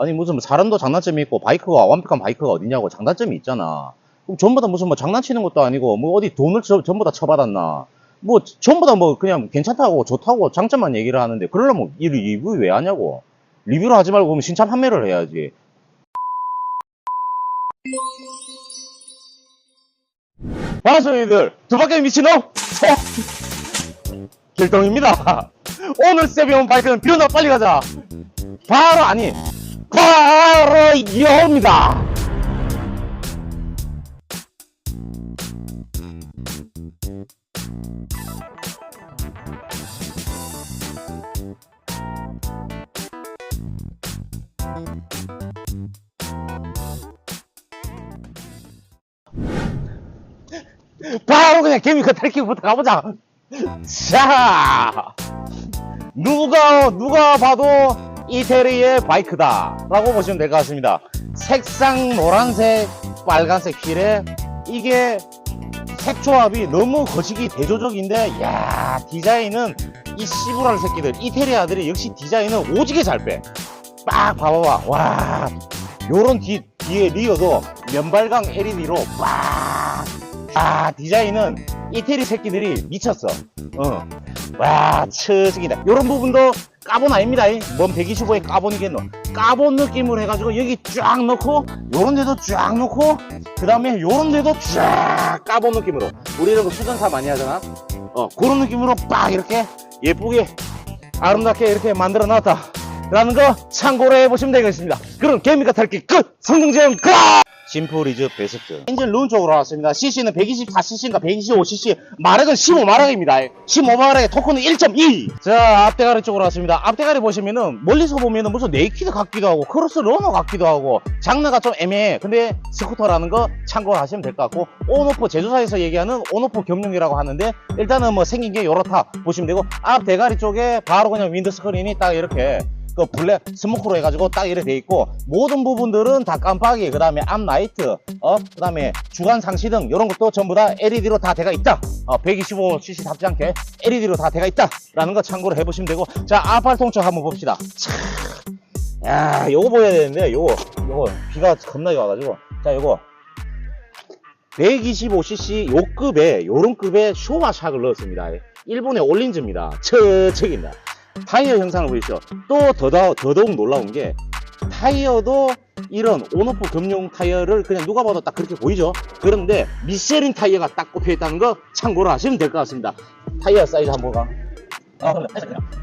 아니 무슨 뭐 사람도 장단점이 있고 바이크가 완벽한 바이크가 어디냐고 장단점이 있잖아. 그럼 전부 다 무슨 뭐 장난치는 것도 아니고 뭐 어디 돈을 저- 전부 다 쳐받았나. 뭐 전부 다 뭐 그냥 괜찮다고 좋다고 장점만 얘기를 하는데 그러려면 이 리뷰 왜 하냐고. 리뷰를 하지 말고 그러면 신차 판매를 해야지. 반갑습니다. 두 바퀴 미친놈! 길동입니다. 오늘 세비온 바이크는 비온다 빨리 가자. 바로 아니 바로 이겁니다. 바로 그냥 케미컬 탈킥부터 가보자. 자, 누가 누가 봐도 이태리의 바이크다 라고 보시면 될 것 같습니다. 색상 노란색, 빨간색 휠에 이게 색 조합이 너무 거시기 대조적인데, 야 디자인은 이 씨부랄 새끼들 이태리 아들이 역시 디자인은 오지게 잘 빼. 빡 봐봐봐, 와, 요런 뒤 뒤에 리어도 면발광 LED로 빡. 아 디자인은 이태리 새끼들이 미쳤어. 어. 와, 처지기다. 요런 부분도 까본 아닙니다. 뭔 125에 까본이겠노. 까본 느낌으로 해가지고 여기 쫙 넣고, 요런 데도 쫙 넣고, 그 다음에 요런 데도 쫙 까본 느낌으로. 우리 이런 거 수전차 많이 하잖아. 어, 그런 느낌으로 빡 이렇게 예쁘게, 아름답게 이렇게 만들어 놨다. 라는 거 참고로 해보시면 되겠습니다. 그럼 개미가 탈기 끝! 성능제한 끝! 심플이즈 베스트. 엔진 룬 쪽으로 나왔습니다. CC는 124cc인가 125cc, 마력은 15마력입니다. 15마력에 토크는 1.2! 자, 앞대가리 쪽으로 왔습니다. 앞대가리 보시면은, 멀리서 보면은 무슨 네이키드 같기도 하고, 크로스 러너 같기도 하고, 장르가 좀 애매해. 근데 스쿠터라는 거 참고로 하시면 될 것 같고, 온오프, 제조사에서 얘기하는 온오프 겸용이라고 하는데, 일단은 뭐 생긴 게 요렇다 보시면 되고, 앞 대가리 쪽에 바로 그냥 윈드 스크린이 딱 이렇게 그 블랙 스모크로 해가지고 딱 이렇게 돼 있고 모든 부분들은 다 깜빡이 그 다음에 앞라이트 어 그 다음에 주간 상시등 이런 것도 전부 다 LED로 다 돼가 있다. 어 125cc 답지 않게 LED로 다 돼가 있다 라는 거 참고로 해보시면 되고 자 아팔 통증 한번 봅시다. 차. 야 요거 보여야 되는데 요거 요거 비가 겁나게 와가지고. 자 요거. 125cc 요 급에 요런 급의 쇼마 샥을 넣었습니다. 일본의 올린즈입니다. 처척입니다 타이어 형상을 보이시죠? 또 더더, 더더욱 놀라운 게 타이어도 이런 온오프 겸용 타이어를 그냥 누가 봐도 딱 그렇게 보이죠? 그런데 미쉐린 타이어가 딱 꼽혀 있다는 거 참고로 하시면 될 것 같습니다. 타이어 사이즈 한번 가. 아, 그래.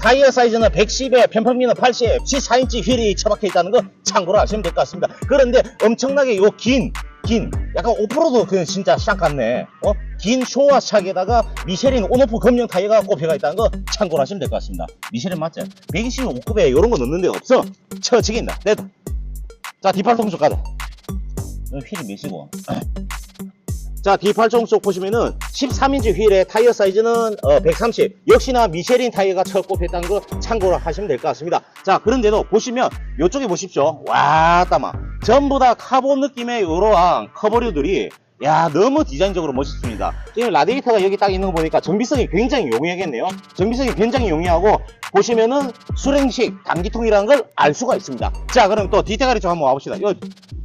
타이어 사이즈는 110에 편평미는 80, 14인치 휠이 처박혀 있다는 거 참고로 하시면 될 것 같습니다. 그런데 엄청나게 요 긴, 긴, 약간 오프로드 그 진짜 샥 같네. 어? 긴 쇼와 샥에다가 미쉐린 온오프 검령 타이어가 꼽혀가 있다는 거 참고로 하시면 될 것 같습니다. 미쉐린 맞죠? 125급에 이런 거 넣는 데 없어. 처지긴다. 됐다. 자, 뒷팔통 쪽 가자. 어, 휠이 몇이고. 자, 뒷팔통 쪽 보시면은 13인치 휠의 타이어 사이즈는 어, 130. 역시나 미쉐린 타이어가 첫 꼽혔다는 거 참고로 하시면 될 것 같습니다. 자, 그런데도 보시면 이쪽에 보십시오. 와, 따마. 전부 다 카본 느낌의 이러한 커버류들이 야 너무 디자인적으로 멋있습니다. 지금 라디에이터가 여기 딱 있는 거 보니까 정비성이 굉장히 용이하겠네요. 정비성이 굉장히 용이하고 보시면은 수랭식 단기통이라는 걸 알 수가 있습니다. 자 그럼 또 뒷대가리 쪽 한번 와봅시다. 요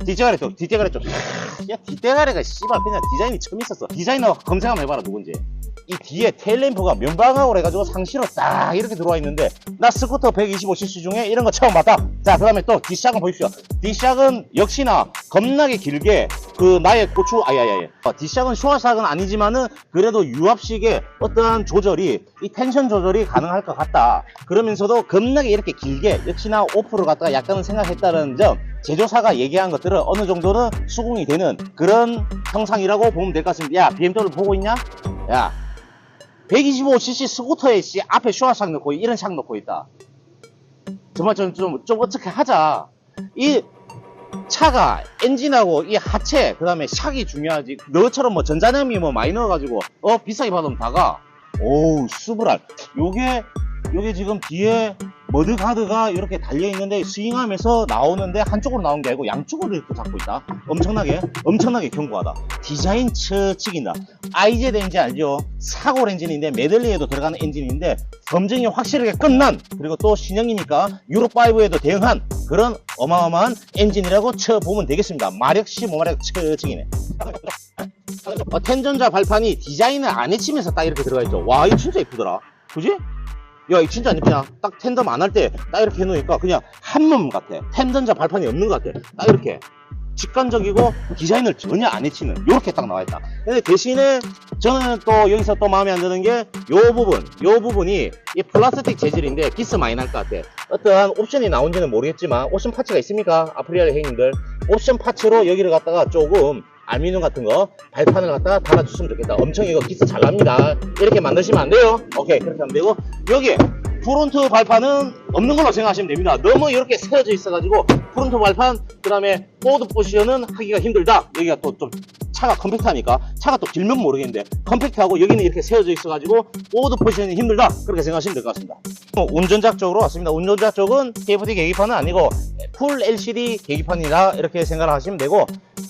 뒷대가리 쪽 뒷대가리 쪽야 뒷대가리가 씨발 그냥 디자인이 처음 있었어. 디자이너 검색 한번 해봐라 누군지. 이 뒤에 테일램프가 면방향으로 해가지고 상시로 딱 이렇게 들어와 있는데 나 스쿠터 125cc 중에 이런 거 처음 봤다. 자 그 다음에 또 뒷샥은 보십시오. 뒷샥은 역시나 겁나게 길게 그 나의 고추 아야야야 어, 뒷샥은 쇼화샥은 아니지만은 그래도 유압식의 어떠한 조절이 이 텐션 조절이 가능할 것 같다. 그러면서도 겁나게 이렇게 길게 역시나 오프를 갖다가 약간은 생각했다는 점 제조사가 얘기한 것들은 어느 정도는 수긍이 되는 그런 형상이라고 보면 될 것 같습니다. 야 BMW 보고 있냐? 야 125cc 스쿠터에 씨 앞에 쇼화샥 넣고 이런 샥 넣고 있다. 정말 좀, 좀, 좀 어떻게 하자. 이 차가 엔진하고 이 하체, 그 다음에 샥이 중요하지. 너처럼 뭐 전자염이 뭐 많이 넣어가지고, 어, 비싸게 받으면 다가. 오우, 수브랄. 요게, 요게 지금 뒤에 머드가드가 이렇게 달려있는데 스윙하면서 나오는데 한쪽으로 나온 게 아니고 양쪽으로 이렇게 잡고 있다. 엄청나게, 엄청나게 견고하다. 디자인 처치긴다. IZ 엔진 알죠? 사골 엔진인데 메들리에도 들어가는 엔진인데 검증이 확실하게 끝난 그리고 또 신형이니까 유로5에도 대응한 그런 어마어마한 엔진이라고 쳐보면 되겠습니다. 마력 15마력 처치기네. 어, 텐전자 발판이 디자인을 안 해치면서 딱 이렇게 들어가 있죠. 와, 이거 진짜 예쁘더라. 그지? 야, 이거 진짜 안 예쁘냐? 딱 텐덤 안 할 때 딱 이렇게 해놓으니까 그냥 한 몸 같아. 텐전자 발판이 없는 것 같아. 딱 이렇게. 직관적이고 디자인을 전혀 안 해치는 이렇게 딱 나와 있다. 근데 대신에 저는 또 여기서 또 마음에 안 드는 게 요 부분, 요 부분이 이 플라스틱 재질인데 기스 많이 날 것 같아. 어떠한 옵션이 나온지는 모르겠지만 옵션 파츠가 있습니까? 아프리아 행님들 옵션 파츠로 여기를 갖다가 조금 알미늄 같은 거 발판을 갖다가 달아줬으면 좋겠다. 엄청 이거 기스 잘 납니다. 이렇게 만드시면 안 돼요. 오케이 그렇게 하면 되고 여기 프론트 발판은 없는 걸로 생각하시면 됩니다. 너무 이렇게 세워져 있어 가지고 프론트 발판 그 다음에 보드 포지션은 하기가 힘들다. 여기가 또 좀 차가 컴팩트하니까 차가 또 길면 모르겠는데 컴팩트하고 여기는 이렇게 세워져 있어가지고 보드 포지션이 힘들다. 그렇게 생각하시면 될 것 같습니다. 어, 운전자 쪽으로 왔습니다. 운전자 쪽은 TFT 계기판은 아니고 풀 LCD 계기판이라 이렇게 생각을 하시면 되고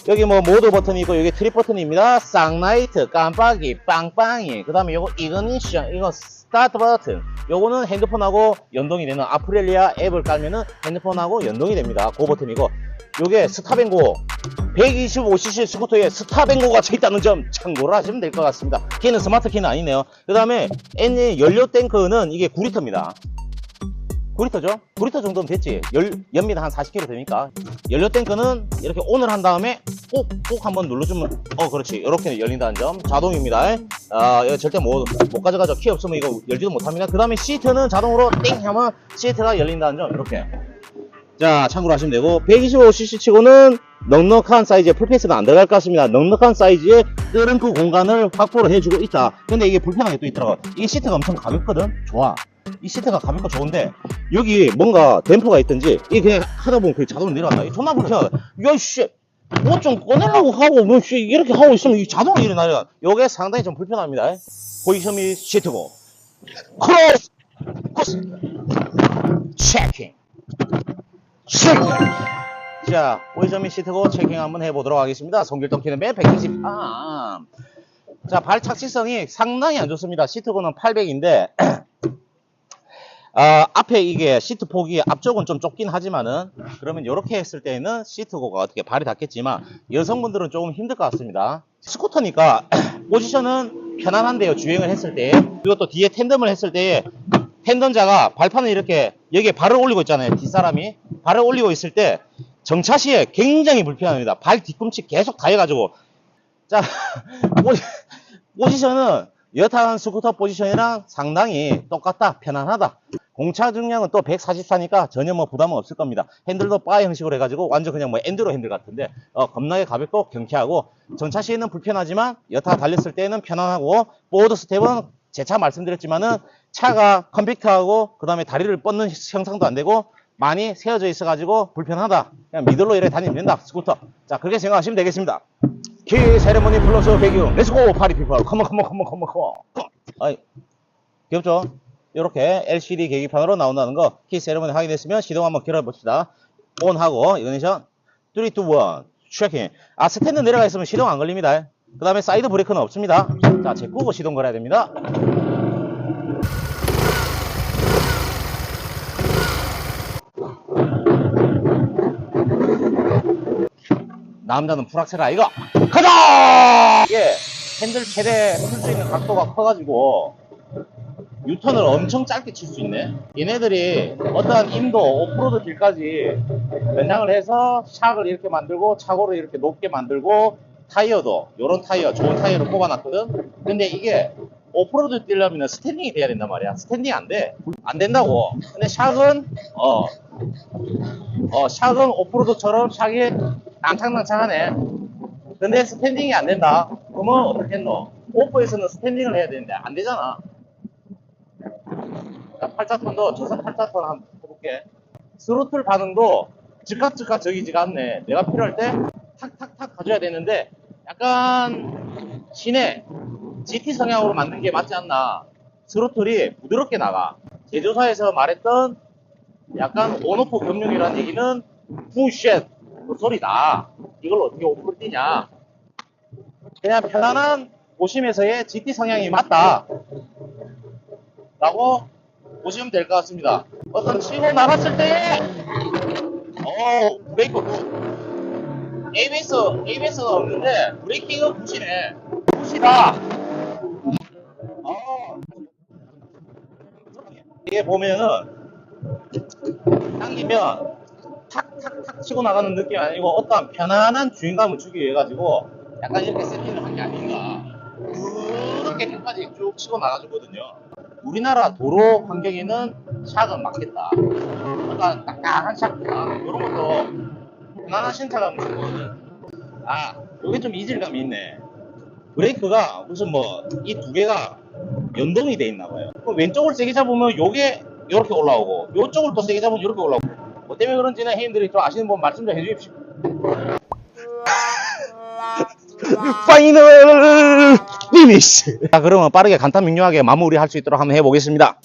여기 뭐 모드 버튼이 있고 여기 트립 버튼입니다. 쌍라이트, 깜빡이, 빵빵이. 그 다음에 요거 이그니션, 이거 스타트 버튼. 요거는 핸드폰하고 연동이 되는 아프렐리아 앱을 깔면은 핸드폰하고 연동이 됩니다. 그 버튼이고 요게 스타뱅고 125cc 스쿠터에 스타뱅고가 쳐 있다는 점 참고를 하시면 될 것 같습니다. 키는 스마트 키는 아니네요. 그 다음에 엔진 연료 탱크는 이게 9리터입니다. 9리터죠? 9리터 정도면 됐지. 열, 연비는 한 40km 되니까. 연료 탱크는 이렇게 온을 한 다음에 꼭, 꼭 한번 눌러주면, 어, 그렇지. 이렇게 열린다는 점. 자동입니다. 아, 절대 못, 못 가져가죠. 키 없으면 이거 열지도 못합니다. 그 다음에 시트는 자동으로 띵 하면 시트가 열린다는 점. 이렇게. 자, 참고로 하시면 되고, 125cc 치고는 넉넉한 사이즈의 풀페이스가 안 들어갈 것 같습니다. 넉넉한 사이즈의 트렁크 공간을 확보를 해주고 있다. 근데 이게 불편한 게 또 있더라고. 이 시트가 엄청 가볍거든? 좋아. 이 시트가 가볍고 좋은데, 여기 뭔가 댐퍼가 있든지, 이게 그냥 하다 보면 그 자동으로 내려간다. 이 존나 불편하다. 야, 씨! 뭐좀 꺼내려고 하고, 뭐, 씨, 이렇게 하고 있으면 이 자동으로 일어나려. 요게 상당히 좀 불편합니다. 및 시트고. 크로스! 크로스! 체킹! 체킹! 자, 및 시트고 체킹 한번 해보도록 하겠습니다. 송길동 키는 매 123. 자, 발 착지성이 상당히 안 좋습니다. 시트고는 800인데, 아, 앞에 이게 시트 폭이 앞쪽은 좀 좁긴 하지만은 그러면 이렇게 했을 때는 시트고가 어떻게 발이 닿겠지만 여성분들은 조금 힘들 것 같습니다. 스쿠터니까 포지션은 편안한데요. 주행을 했을 때 그리고 또 뒤에 텐덤을 했을 때 텐덤자가 발판을 이렇게 여기에 발을 올리고 있잖아요. 뒷사람이 발을 올리고 있을 때 정차 시에 굉장히 불편합니다. 발 뒤꿈치 계속 닿여가지고 자 포지- 포지션은 여타한 스쿠터 포지션이랑 상당히 똑같다 편안하다. 공차 중량은 또 144니까 전혀 뭐 부담은 없을 겁니다. 핸들도 바 형식으로 해가지고 완전 그냥 뭐 엔드로 핸들 같은데 어, 겁나게 가볍고 경쾌하고 전차 시에는 불편하지만 여타 달렸을 때는 편안하고 보드 스텝은 제차 말씀드렸지만은 차가 컴팩트하고 그 다음에 다리를 뻗는 형상도 안 되고 많이 세워져 있어 가지고 불편하다. 그냥 미들로 이렇게 다니면 된다 스쿠터. 자 그렇게 생각하시면 되겠습니다 키 세레모니 플러스 배경 렛츠고 파리 피플 컴온 컴온 컴온 컴온 컴온 아이 귀엽죠? 이렇게 LCD 계기판으로 나온다는 거 키 세레모니 확인했으면 시동 한번 길어봅시다. 온 하고 이그니션. 3, 2, 1 체킹 아 스탠드 내려가 있으면 시동 안 걸립니다. 그 다음에 사이드 브레이크는 없습니다. 자 제꾸고 시동 걸어야 됩니다. 남자는 불확실하 이거 가자! 이게 핸들 최대 풀수 있는 각도가 커가지고 유턴을 엄청 짧게 칠 수 있네. 얘네들이 어떠한 인도 오프로드 길까지 연장을 해서 샥을 이렇게 만들고 차고를 이렇게 높게 만들고 타이어도 요런 타이어 좋은 타이어를 뽑아놨거든. 근데 이게 오프로드 뛰려면 스탠딩이 돼야 된단 말이야. 스탠딩 안돼. 안 된다고. 근데 샥은 어 어, 샥은 오프로드처럼 샥이 낭창낭창하네. 근데 스탠딩이 안 된다. 그러면 어떻게 했노? 오프에서는 스탠딩을 해야 되는데 안 되잖아. 자, 팔자톤도 저선 팔자톤 한번 해볼게. 스로틀 반응도 즉각 즉각 적이지가 않네. 내가 필요할 때 탁탁탁 가져야 되는데 약간 시내 GT 성향으로 만든 게 맞지 않나. 스로틀이 부드럽게 나가. 제조사에서 말했던 약간 온오프 경륜이라는 얘기는 부쉣 그 소리다. 이걸 어떻게 오프를 뛰냐. 그냥 편안한 고심에서의 GT 성향이 맞다. 라고 보시면 될 것 같습니다. 어떤 치고 나갔을 때, 어, 브레이크 굿. ABS, ABS가 없는데, 브레이킹은 굿이네. 굿이다. 어. 이게 보면은, 당기면, 탁탁탁 치고 나가는 느낌이 아니고, 어떤 편안한 주행감을 주기 위해 가지고, 약간 이렇게 세팅을 한 게 아닌가. 그렇게 끝까지 쭉 치고 나가주거든요. 우리나라 도로 환경에는 샥은 맞겠다. 약간 딱딱한 샥, 이런 것도 편안한 신차감을 주거든. 아, 요게 좀 이질감이 있네. 브레이크가 무슨 뭐, 이 두 개가 연동이 돼 있나 봐요. 왼쪽을 세게 잡으면 요게 이렇게 올라오고, 요쪽을 또 세게 잡으면 이렇게 올라오고. 뭐 때문에 그런지는 해인들이 좀 아시는 분 말씀 좀 해주십시오. 파이널 피니시. 자, 그러면 빠르게 간단 명료하게 마무리할 수 있도록 한번 해보겠습니다.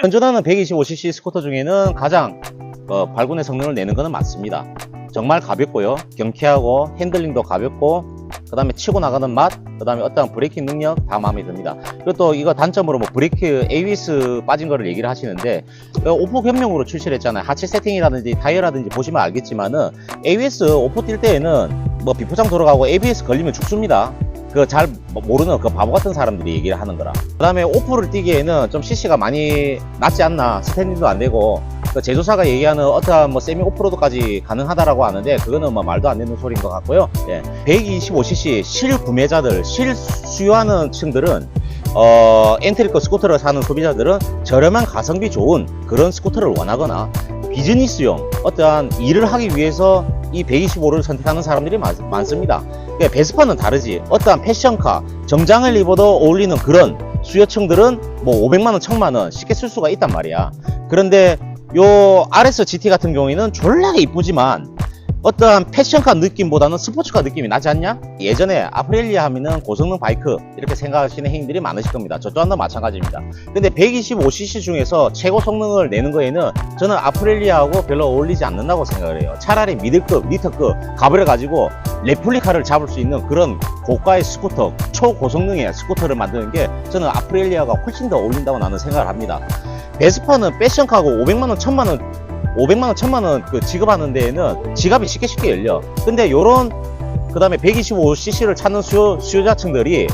현존하는 125cc 스쿠터 중에는 가장 어, 발군의 성능을 내는 것은 맞습니다. 정말 가볍고요. 경쾌하고 핸들링도 가볍고 그 다음에 치고 나가는 맛, 그 다음에 어떤 브레이킹 능력 다 마음에 듭니다. 그리고 또 이거 단점으로 뭐 브레이크 ABS 빠진 거를 얘기를 하시는데 어, 오프 겸용으로 출시를 했잖아요. 하체 세팅이라든지 타이어라든지 보시면 알겠지만은 ABS 오프 뛸 때에는 뭐 비포장 돌아가고 ABS 걸리면 죽습니다. 그 잘 모르는 그 바보 같은 사람들이 얘기를 하는 거라. 그 다음에 오프를 뛰기에는 좀 CC가 많이 낮지 않나. 스탠딩도 안 되고. 그 제조사가 얘기하는 어떠한 뭐 세미 오프로드까지 가능하다라고 하는데 그거는 뭐 말도 안 되는 소리인 것 같고요. 예. 125cc 실 구매자들, 실 수요하는 층들은 어, 엔트리커 스쿠터를 사는 소비자들은 저렴한 가성비 좋은 그런 스쿠터를 원하거나 비즈니스용 어떠한 일을 하기 위해서 이 125를 선택하는 사람들이 많, 많습니다. 그러니까 베스파는 다르지. 어떠한 패션카, 정장을 입어도 어울리는 그런 수요층들은 뭐 500만원, 1000만원 쉽게 쓸 수가 있단 말이야. 그런데 요 RS GT 같은 경우에는 졸라 이쁘지만 어떠한 패션카 느낌보다는 스포츠카 느낌이 나지 않냐? 예전에 아프렐리아 하면은 고성능 바이크 이렇게 생각하시는 행인들이 많으실 겁니다. 저 또한 마찬가지입니다. 근데 125cc 중에서 최고 성능을 내는 거에는 저는 아프렐리아하고 별로 어울리지 않는다고 생각을 해요. 차라리 미들급, 리터급 가버려 가지고 레플리카를 잡을 수 있는 그런 고가의 스쿠터, 초고성능의 스쿠터를 만드는 게 저는 아프렐리아가 훨씬 더 어울린다고 나는 생각을 합니다. 베스파는 패션카고 500만원, 1000만원 500만원, 1000만원 그 지급하는 데에는 지갑이 쉽게 쉽게 열려. 근데 요런, 그 다음에 125cc를 찾는 수요, 수요자층들이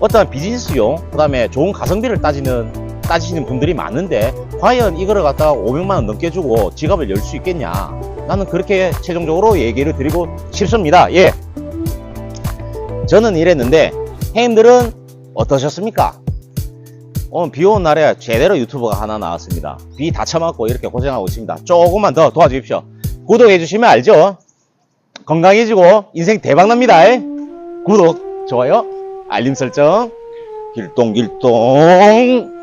어떠한 비즈니스용, 그 다음에 좋은 가성비를 따지는, 따지시는 분들이 많은데, 과연 이거를 갖다가 500만원 넘게 주고 지갑을 열 수 있겠냐. 나는 그렇게 최종적으로 얘기를 드리고 싶습니다. 예. 저는 이랬는데, 행님들은 어떠셨습니까? 오늘 비 오는 날에 제대로 유튜버가 하나 나왔습니다. 비다 처맞고 이렇게 고생하고 있습니다. 조금만 더 도와주십시오. 구독해주시면 알죠? 건강해지고 인생 대박납니다. 구독, 좋아요, 알림 설정, 길동길동.